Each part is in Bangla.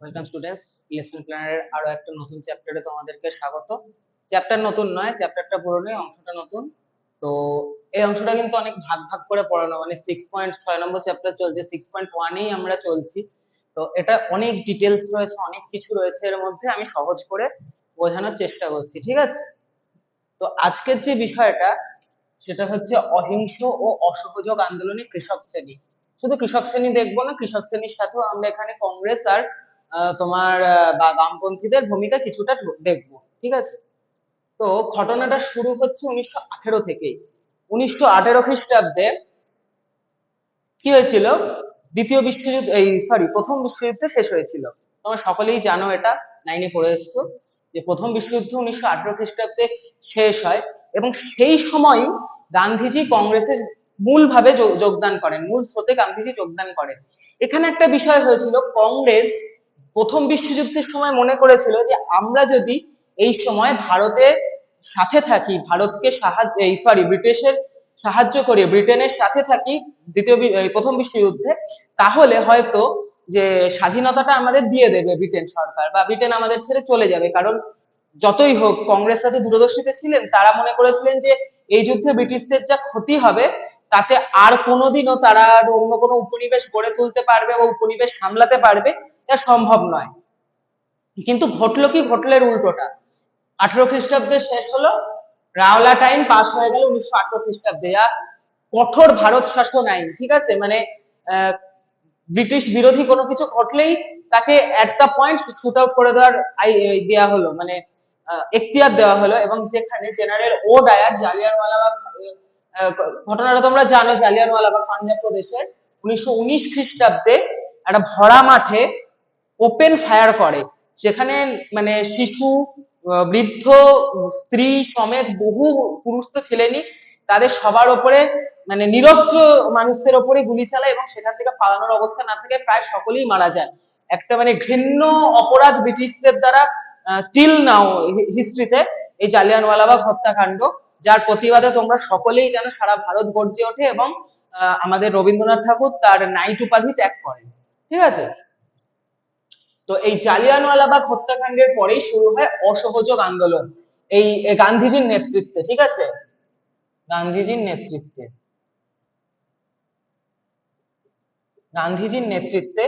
ওয়েলকাম স্টুডেন্টস লেসন প্ল্যানারের আরও একটা নতুন চ্যাপ্টারে তোমাদেরকে স্বাগত। চ্যাপ্টার নতুন নয় চ্যাপ্টারটা পুরনো অংশটা নতুন। তো এই অংশটা কিন্তু অনেক ভাগ ভাগ করে পড়ানো মানে সিক্স পয়েন্ট ছয় নম্বর চ্যাপ্টার চলছে সিক্স পয়েন্ট ওয়ানেই আমরা চলছি। তো এটা অনেক ডিটেলস রয়েছে, অনেক কিছু রয়েছে এর মধ্যে আমি সহজ করে বোঝানোর চেষ্টা করছি, ঠিক আছে? তো আজকের যে বিষয়টা, সেটা হচ্ছে অহিংস ও অসহযোগ আন্দোলনে কৃষক শ্রেণি। শুধু কৃষক শ্রেণি দেখব না, কৃষক শ্রেণির সাথেও আমরা এখানে কংগ্রেস আর তোমার বামপন্থীদের ভূমিকা কিছুটা দেখব, ঠিক আছে? তো ঘটনাটা শুরু হচ্ছে উনিশশো আঠেরো থেকেই। উনিশশো আঠেরো খ্রিস্টাব্দে কি হয়েছিল? দ্বিতীয় বিশ্বযুদ্ধ, এই সরি প্রথম বিশ্বযুদ্ধ শেষ হয়েছিল। তোমরা সকলেই জানো এটা নাইনে পড়ে এসছো, যে প্রথম বিশ্বযুদ্ধ উনিশশো আঠেরো খ্রিস্টাব্দে শেষ হয় এবং সেই সময় গান্ধীজি কংগ্রেসে মূলভাবে যোগদান করেন, মূল স্রোতে গান্ধীজি যোগদান করেন। এখানে একটা বিষয় হয়েছিল, কংগ্রেস প্রথম বিশ্বযুদ্ধের সময় মনে করেছিল যে আমরা যদি এই সময় ভারতের সাথে থাকি, ভারতকে সাহায্য, এই সরি ব্রিটিশের সাহায্য করি, ব্রিটেনের সাথে থাকি দ্বিতীয় প্রথম বিশ্বযুদ্ধে, তাহলে হয়তো যে স্বাধীনতাটা আমাদের দিয়ে দেবে ব্রিটেন সরকার বা ব্রিটেন আমাদের ছেড়ে চলে যাবে। কারণ যতই হোক, কংগ্রেস সাথে দূরদর্শীতে ছিলেন, তারা মনে করেছিলেন যে এই যুদ্ধে ব্রিটিশদের যা ক্ষতি হবে, তাতে আর কোনোদিনও তারা অন্য কোনো উপনিবেশ গড়ে তুলতে পারবে বা উপনিবেশ সামলাতে পারবে। এটা সম্ভব নয়। কিন্তু ঘটলো কি? ঘটলো এর উল্টোটা। আঠারো খ্রিস্টাব্দে শেষ হলো, রাওলা টাইম পাস হয়ে গেল উনিশশো আঠারো খ্রিস্টাব্দে। যা কঠোর ভারত শাসন আইন, ঠিক আছে? মানে ব্রিটিশ বিরোধী কোনো কিছু ঘটলেই তাকে at the point shoot out করে দেওয়ার আই দেওয়া হলো। মানে এখতিয়ার দেওয়া হলো। এবং যেখানে জেনারেল ও ডায়ার জালিয়ানওয়ালাবাগ ঘটনাটা তোমরা জানো জালিয়ানওয়ালাবাগ পাঞ্জাব প্রদেশের। উনিশশো উনিশ খ্রিস্টাব্দে একটা ভরা মাঠে ওপেন ফায়ার করে। যেখানে মানে শিশু বৃদ্ধ, স্ত্রী সমেত বহু পুরুষ তো ছেলেনি, তাদের সবার ওপরে মানে নিরস্ত্র মানুষদের ওপরে গুলি চালায় এবং সেখান থেকে পালানোর অবস্থা না থাকে, প্রায় সকলেই মারা যায় একটা মানে ঘৃণ্য অপরাধ ব্রিটিশদের দ্বারা টিল নাও হিস্ট্রিতে এই জালিয়ানওয়ালাবাগ হত্যাকাণ্ড, যার প্রতিবাদে তোমরা সকলেই যেন সারা ভারত গর্জে ওঠে এবং আমাদের রবীন্দ্রনাথ ঠাকুর তার নাইট উপাধি ত্যাগ করেন। ঠিক আছে? তো এই জালিয়ানওয়ালাবাগ হত্যাকাণ্ডের পরেই শুরু হয় অসহযোগ আন্দোলন। এই গান্ধীজির নেতৃত্বে, ঠিক আছে? গান্ধীজির নেতৃত্বে। গান্ধীজির নেতৃত্বে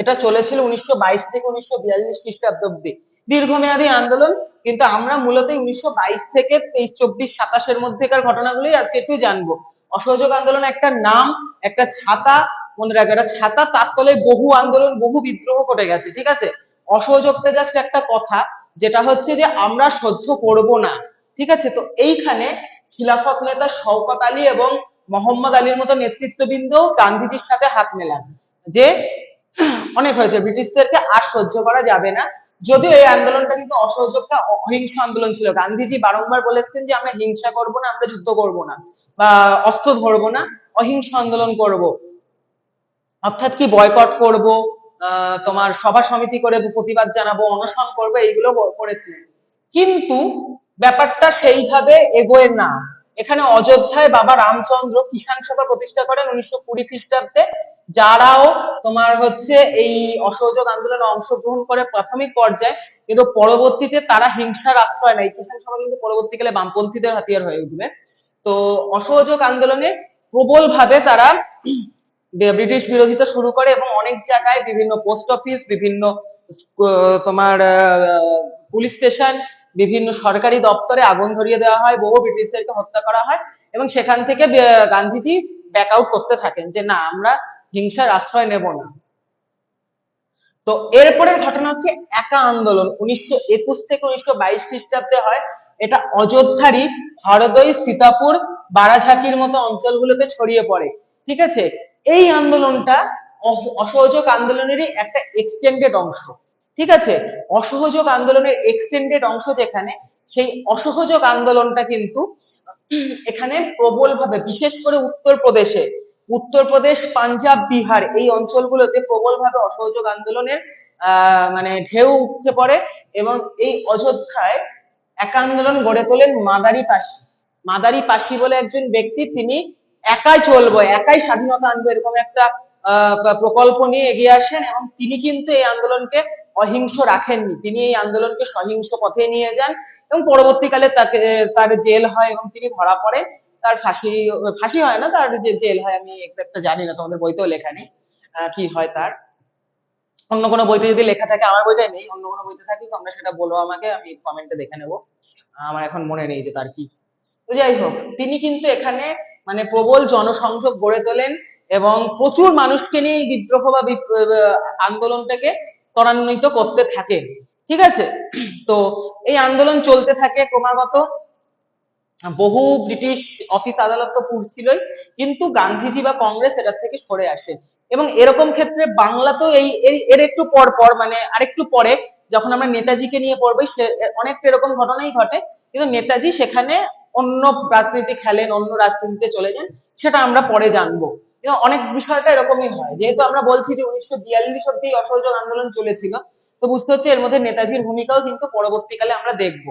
এটা চলেছিল উনিশশো বাইশ থেকে উনিশশো বিয়াল্লিশ খ্রিস্টাব্দ অব্দি দীর্ঘমেয়াদী আন্দোলন, কিন্তু আমরা মূলত উনিশশো বাইশ থেকে তেইশ, চব্বিশ, সাতাশের মধ্যেকার ঘটনাগুলোই আজকে একটু জানব। অসহযোগ আন্দোলন একটা নাম, একটা ছাতা মনে রাখবে, একটা ছাতা তার তলে বহু আন্দোলন, বহু বিদ্রোহ ঘটে গেছে, ঠিক আছে? অসহযোগটা জাস্ট একটা কথা, যেটা হচ্ছে যে আমরা সহ্য করব না, ঠিক আছে? তো এইখানে খিলাফত নেতা শওকত আলী এবং মোহাম্মদ আলীর মতো নেতৃত্ববৃন্দ গান্ধীজির সাথে হাত মেলান, যে অনেক হয়েছে, ব্রিটিশদেরকে আর সহ্য করা যাবে না। যদিও এই আন্দোলনটা কিন্তু অসহযোগটা, অহিংস আন্দোলন ছিল। গান্ধীজি বারংবার বলেছেন যে আমরা হিংসা করব না, আমরা যুদ্ধ করব না, বা অস্ত্র ধরবো না, অহিংস আন্দোলন করব। অর্থাৎ কি বয়কট করব তোমার সভা সমিতি করে প্রতিবাদ জানাব, অনশন করব, এইগুলো করেছিলেন। কিন্তু ব্যাপারটা সেইভাবে এগোয় না। এখানে অযোধ্যায় বাবা রামচন্দ্র কিষাণ সভা প্রতিষ্ঠা করেন উনিশশো কুড়ি খ্রিস্টাব্দে। যারাও তোমার হচ্ছে এই অসহযোগ আন্দোলনে অংশগ্রহণ করে প্রাথমিক পর্যায়ে, কিন্তু পরবর্তীতে তারা হিংসার আশ্রয় নেয়। কিষাণ সভা কিন্তু পরবর্তীকালে বামপন্থীদের হাতিয়ার হয়ে উঠবে। তো অসহযোগ আন্দোলনে প্রবল ভাবে তারা ব্রিটিশ বিরোধিতা শুরু করে এবং অনেক জায়গায় বিভিন্ন পোস্ট অফিস বিভিন্ন তোমার পুলিশ স্টেশন বিভিন্ন সরকারি দপ্তরে আগুন ধরিয়ে দেওয়া হয়, বহু ব্রিটিশদেরকে হত্যা করা হয় এবং সেখান থেকে গান্ধীজি ব্যাক আউট করতে থাকেন যে না, আমরা হিংসার আশ্রয় নেব না। তো এরপরের ঘটনা হচ্ছে একা আন্দোলন। উনিশশো একুশ থেকে উনিশশো বাইশ খ্রিস্টাব্দে হয়। এটা অযোধ্যারই হরদই সীতাপুর, বারাঝাকির মতো অঞ্চলগুলোতে ছড়িয়ে পড়ে। ঠিক আছে? এই আন্দোলনটা অসহযোগ আন্দোলনেরই একটা এক্সটেন্ডেড অংশ। ঠিক আছে? অসহযোগ আন্দোলনের এক্সটেন্ডেড অংশ যেখানে, সেই অসহযোগ আন্দোলনটা কিন্তু এখানে প্রবলভাবে, বিশেষ করে উত্তরপ্রদেশে, উত্তরপ্রদেশ, পাঞ্জাব, বিহার এই অঞ্চলগুলোতে প্রবলভাবে অসহযোগ আন্দোলনের মানে ঢেউ উপচে পড়ে এবং এই অযোধ্যায় এক আন্দোলন গড়ে তোলেন মাদারি পাশি মাদারি পাশি বলে একজন ব্যক্তি, তিনি একাই চলবো, একাই স্বাধীনতা আনব এরকম একটা প্রকল্প নিয়ে এগিয়ে আসেন এবং তিনি কিন্তু এই আন্দোলনকে অহিংস রাখেননি। তিনি এই আন্দোলনকে সহিংস পথে নিয়ে যান এবং পরবর্তীকালে তাকে, তার জেল হয় এবং তিনি ধরা পড়েন তার ফাঁসি ফাঁসি হয় না, তার যে জেল হয়, আমি এক্সাক্টটা জানি না, তোমাদের বইতেও লেখা নেই কি হয় তার। অন্য কোনো বইতে যদি লেখা থাকে, আমার বইটাই নেই, অন্য কোনো বইতে থাকলে তোমরা সেটা বলো আমাকে, আমি কমেন্টে দেখে নেব। আমার এখন মনে নেই যে তার কি। যাই হোক, তিনি কিন্তু এখানে মানে প্রবল জনসংযোগ গড়ে তোলেন এবং প্রচুর মানুষকে নিয়ে বিদ্রোহ বা আন্দোলনটাকে ত্বরান্বিত করতে থাকেন ঠিক আছে? তো এই আন্দোলন চলতে থাকে ক্রমাগত। বহু ব্রিটিশ অফিস আদালত তো পুড়ছিলই, কিন্তু গান্ধীজি বা কংগ্রেস এটার থেকে সরে আসে। এবং এরকম ক্ষেত্রে বাংলা তো এই, এর- একটু পর পর মানে আরেকটু পরে যখন আমরা নেতাজিকে নিয়ে পড়ব সে অনেকটা এরকম ঘটনাই ঘটে। কিন্তু নেতাজি সেখানে অন্য রাজনীতি খেলেন, অন্য রাজনীতিতে চলে যান, সেটা আমরা পরে জানব। অনেক বিষয়টা এরকমই হয়। যেহেতু আমরা বলছি যে উনিশশো বিয়াল্লিশ অব্দি অসহযোগ আন্দোলন চলেছিল, তো বুঝতে হচ্ছে এর মধ্যে নেতাজির ভূমিকাও কিন্তু পরবর্তীকালে আমরা দেখব।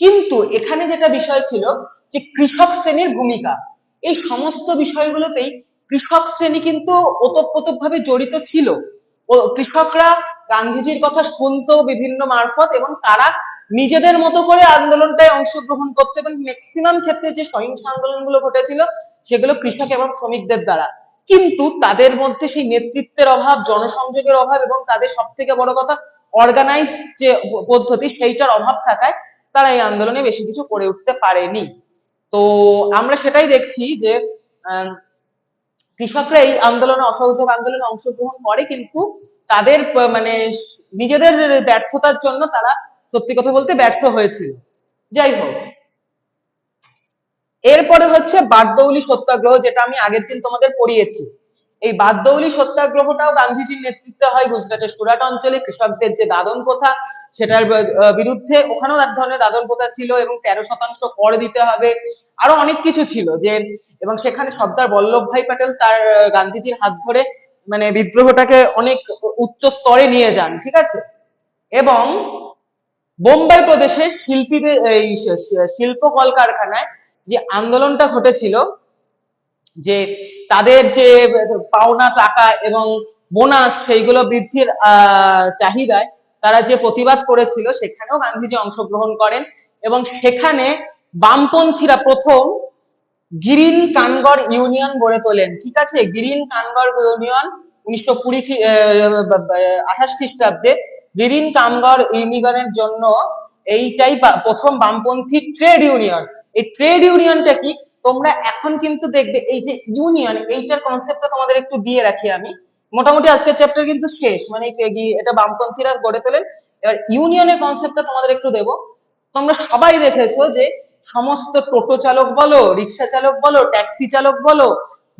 কিন্তু এখানে যেটা বিষয় ছিল যে কৃষক শ্রেণির ভূমিকা। এই সমস্ত বিষয়গুলোতেই কৃষক শ্রেণি কিন্তু ওতপ্রোতক ভাবে জড়িত ছিল। কৃষকরা গান্ধীজির কথা শুনতো বিভিন্ন মারফত এবং তারা নিজেদের মতো করে আন্দোলনটায় অংশগ্রহণ করতে এবং ম্যাক্সিমাম ক্ষেত্রে যে সহিংস আন্দোলনগুলো ঘটেছিল, সেগুলো কৃষক এবং শ্রমিকদের দ্বারা। কিন্তু তাদের মধ্যে সেই নেতৃত্বের অভাব, জনসংযোগের অভাব এবং তাদের সব থেকে বড় কথা অর্গানাইজ যে পদ্ধতি, সেইটার অভাব থাকায় তারা এই আন্দোলনে বেশি কিছু করে উঠতে পারেনি। তো আমরা সেটাই দেখছি যে কৃষকরা এই আন্দোলনে অসহযোগ আন্দোলনে অংশগ্রহণ করে, কিন্তু তাদের মানে নিজেদের ব্যর্থতার জন্য তারা সত্যি কথা বলতে ব্যর্থ হয়েছিল। যাই হোক। এরপরে হচ্ছে বারদৌলি সত্যাগ্রহ, যেটা আমি আগের দিন তোমাদের পড়িয়েছি। এই বারদৌলি সত্যাগ্রহটাও গান্ধীজির নেতৃত্বে হয় গুজরাটের সুরাট অঞ্চলে, কৃষকদের যে দাদন প্রথা, সেটার বিরুদ্ধে। ওখানেও এক ধরনের দাদন প্রথা ছিল এবং তেরো শতাংশ কর দিতে হবে। আরও অনেক কিছু ছিল যে, এবং সেখানে সর্দার বল্লভ ভাই প্যাটেল তার গান্ধীজির হাত ধরে মানে বিদ্রোহটাকে অনেক উচ্চ স্তরে নিয়ে যান, ঠিক আছে? এবং বোম্বাই প্রদেশের শিল্পীদের এই শিল্প কলকারখানায় যে আন্দোলনটা ঘটেছিল, যে তাদের যে পাওনা টাকা এবং বোনাস সেইগুলো বৃদ্ধির চাহিদায় তারা যে প্রতিবাদ করেছিল, সেখানেও গান্ধীজি অংশগ্রহণ করেন এবং সেখানে বামপন্থীরা প্রথম গিরিন কানগড় ইউনিয়ন গড়ে তোলেন। ঠিক আছে? গিরিন কানগড় ইউনিয়ন উনিশশো কুড়ি আঠাশ খ্রিস্টাব্দে গ্রিন কামগড় ইউনিয়নের জন্য এইটাই প্রথম বামপন্থী ট্রেড ইউনিয়ন। এই ট্রেড ইউনিয়নটা কি? তোমরা এখন কিন্তু দেখবে এই যে ইউনিয়ন, এইটার কনসেপ্টটা তোমাদের একটু দিয়ে রাখি আমি। মোটামুটি আজকের চ্যাপ্টার কিন্তু শেষ। মানে এটা বামপন্থীরা গড়ে তোলেন। এবার ইউনিয়নের কনসেপ্টটা তোমাদের একটু দেবো। তোমরা সবাই দেখেছ যে সমস্ত টোটো চালক বলো, রিক্সা চালক বলো, ট্যাক্সি চালক বলো,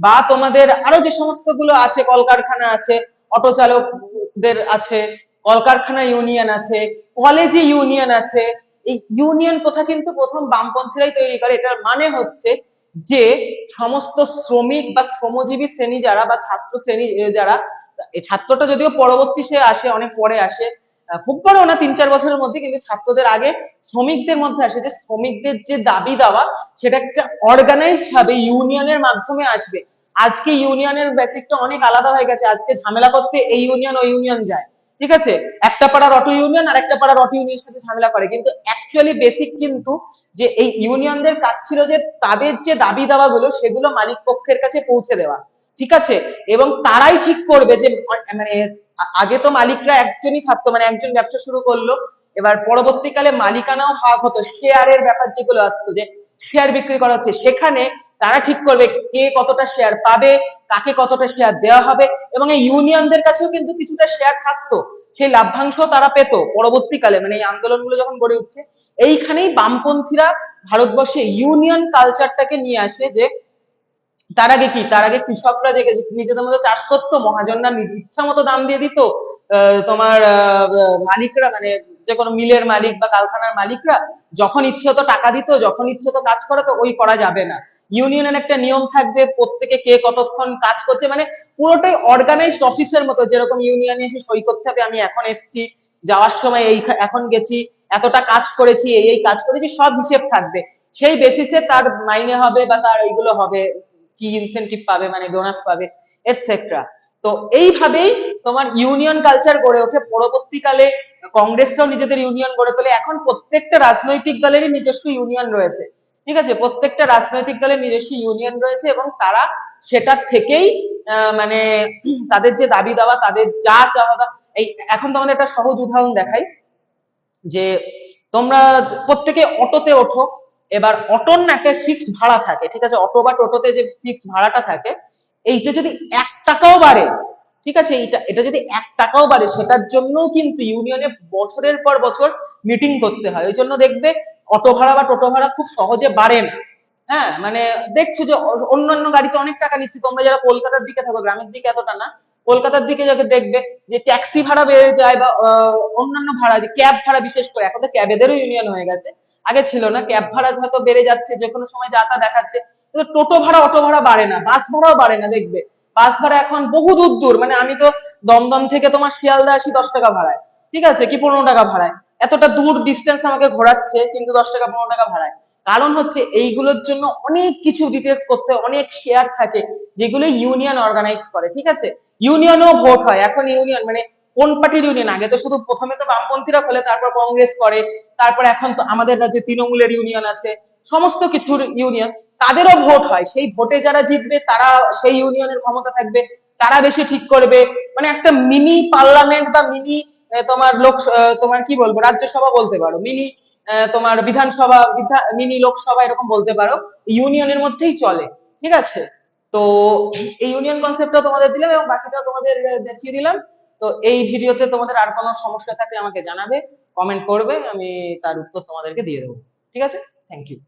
বা তোমাদের আরও যে সমস্তগুলো আছে, কলকারখানা আছে, অটো চালকদের আছে কলকারখানা ইউনিয়ন আছে কলেজে ইউনিয়ন আছে, এই ইউনিয়ন প্রথা কিন্তু প্রথম বামপন্থীরাই তৈরি করে। এটার মানে হচ্ছে যে সমস্ত শ্রমিক বা শ্রমজীবী শ্রেণি যারা বা ছাত্র শ্রেণি যারা ছাত্রটা যদিও পরবর্তী সে আসে, অনেক পরে আসে খুব পরেও না তিন চার বছরের মধ্যে কিন্তু ছাত্রদের আগে শ্রমিকদের মধ্যে আসে যে শ্রমিকদের যে দাবি দেওয়া, সেটা একটা অর্গানাইজড ভাবে ইউনিয়নের মাধ্যমে আসবে। আজকে ইউনিয়নের বেসিকটা অনেক আলাদা হয়ে গেছে। আজকে ঝামেলা করতে এই ইউনিয়ন, ওই ইউনিয়ন যায়। ঠিক আছে? একটা পাড়ার অটো ইউনিয়ন আর একটা পাড়ার অটো ইউনিয়নের সাথে ঝামেলা করে। কিন্তু অ্যাকচুয়ালি বেসিক কিন্তু যে এই ইউনিয়নদের কাজ ছিল যে তাদের যে দাবি দাওয়া গুলো সেগুলো মালিক পক্ষের কাছে পৌঁছে দেওয়া। ঠিক আছে? এবং তারাই ঠিক করবে যে মানে আগে তো মালিকরা একজনই থাকতো মানে একজন ব্যবসা শুরু করল, এবার পরবর্তীকালে মালিকানাও ভাগ হতো। শেয়ারের ব্যাপার যেগুলো আসতো, যে শেয়ার বিক্রি করা হচ্ছে, সেখানে তারা ঠিক করবে কে কতটা শেয়ার পাবে কাকে কতটা শেয়ার দেওয়া হবে এবং এই ইউনিয়নদের কাছেও কিন্তু কিছুটা শেয়ার থাকতো। সেই লাভ্যাংশ তারা পেত পরবর্তীকালে মানে এই আন্দোলনগুলো যখন গড়ে উঠছে, এইখানেই বামপন্থীরা ভারতবর্ষে ইউনিয়ন কালচারটাকে নিয়ে আসে যে, তার আগে কি? তার আগে কৃষকরা যে নিজেদের মতো চাষ করতো, মহাজনরা ইচ্ছা মতো দাম দিয়ে দিত তোমার মালিকরা মানে যে কোনো মিলের মালিক বা কারখানার মালিকরা যখন ইচ্ছে হতো টাকা দিত, যখন ইচ্ছে হতো কাজ করাতো, ওই করা যাবে না। ইউনিয়নের একটা নিয়ম থাকবে, প্রত্যেকে কে কতক্ষণ কাজ করছে মানে পুরোটাই অর্গানাইজড অফিসের মতো, যেরকম ইউনিয়নে এসে সই করতে হবে, আমি এখন এসেছি, যাওয়ার সময় এই এখন গেছি, এতটা কাজ করেছি, এই এই কাজ করেছি, সব হিসেব থাকবে। সেই বেসিসে তার মাইনে হবে বা তার এইগুলো হবে, কি ইনসেনটিভ পাবে মানে বোনাস পাবে এটসেট্রা তো এইভাবেই তোমার ইউনিয়ন কালচার গড়ে ওঠে। পরবর্তীকালে কংগ্রেসরাও নিজেদের ইউনিয়ন গড়ে তোলে। এখন প্রত্যেকটা রাজনৈতিক দলেরই নিজস্ব ইউনিয়ন রয়েছে। ঠিক আছে? প্রত্যেকটা রাজনৈতিক দলের নিজস্ব ইউনিয়ন রয়েছে এবং তারা সেটার থেকেই মানে তাদের যে দাবি দাওয়া, তাদের যা চাওয়া এই এখন তোমাদের একটা সহজ উদাহরণ দেখাই। যে তোমরা প্রত্যেকে অটোতে ওঠো, এবার অটোর না একটা ফিক্সড ভাড়া থাকে, ঠিক আছে? অটো বা টোটোতে যে ফিক্সড ভাড়াটা থাকে, এইটা যদি এক টাকাও বাড়ে, ঠিক আছে? এটা এটা যদি এক টাকাও বাড়ে, সেটার জন্য কিন্তু ইউনিয়নে বছরের পর বছর মিটিং করতে হয়। ওই জন্য দেখবে অটো ভাড়া বা টোটো ভাড়া খুব সহজে বাড়ে না। হ্যাঁ মানে দেখছ যে অন্যান্য গাড়িতে অনেক টাকা নিচ্ছে, তোমরা যারা কলকাতার দিকে থাকো, গ্রামের দিকে এতটা না, কলকাতার দিকে যাকে দেখবে যে ট্যাক্সি ভাড়া বেড়ে যায় বা অন্যান্য ভাড়া, যে ক্যাব ভাড়া বিশেষ করে, এখন তো ক্যাবেদেরও ইউনিয়ন হয়ে গেছে। আগে ছিল না, ক্যাব ভাড়া হয়তো বেড়ে যাচ্ছে, যে কোনো সময় যা তা দেখাচ্ছে টোটো ভাড়া, অটো ভাড়া বাড়ে না, বাস ভাড়াও বাড়ে না, দেখবে। বাস ভাড়া এখন বহু দূর দূর মানে আমি তো দমদম থেকে তোমার শিয়ালদা আসি দশ টাকা ভাড়ায়, ঠিক আছে, কি পনেরো টাকা ভাড়ায়। এতটা দূর ডিস্টেন্স আমাকে ঘোরাচ্ছে, কিন্তু দশ টাকা, পনেরো টাকা ভাড়ায়। কারণ হচ্ছে এইগুলোর জন্য অনেক কিছু ডিটেলস করতে, অনেক শেয়ার থাকে, যেগুলো ইউনিয়ন অর্গানাইজ করে, ঠিক আছে? ইউনিয়নও ভোট হয়, এখন ইউনিয়ন মানে কোন পার্টির ইউনিয়ন আগে তো শুধু প্রথমে তো বামপন্থীরা খোলে তারপর কংগ্রেস করে, তারপর এখন তো আমাদের রাজ্যে তৃণমূলের ইউনিয়ন আছে, সমস্ত কিছুর ইউনিয়ন তাদেরও ভোট হয়। সেই ভোটে যারা জিতবে, তারা সেই ইউনিয়নের ক্ষমতা থাকবে, তারা বেশি ঠিক করবে। মানে একটা মিনি পার্লামেন্ট বা মিনি তোমার লোক তোমার কি বলব, রাজ্যসভা বলতে পারো। মিনি তোমার বিধানসভা মিনি লোকসভা এরকম বলতে পারো। ইউনিয়নের মধ্যেই চলে, ঠিক আছে? তো এই ইউনিয়ন কনসেপ্টটা তোমাদের দিলাম এবং বাকিটাও তোমাদের দেখিয়ে দিলাম। তো এই ভিডিওতে তোমাদের আর কোনো সমস্যা থাকলে আমাকে জানাবে কমেন্ট করবে, আমি তার উত্তর তোমাদেরকে দিয়ে দেবো। ঠিক আছে? Thank you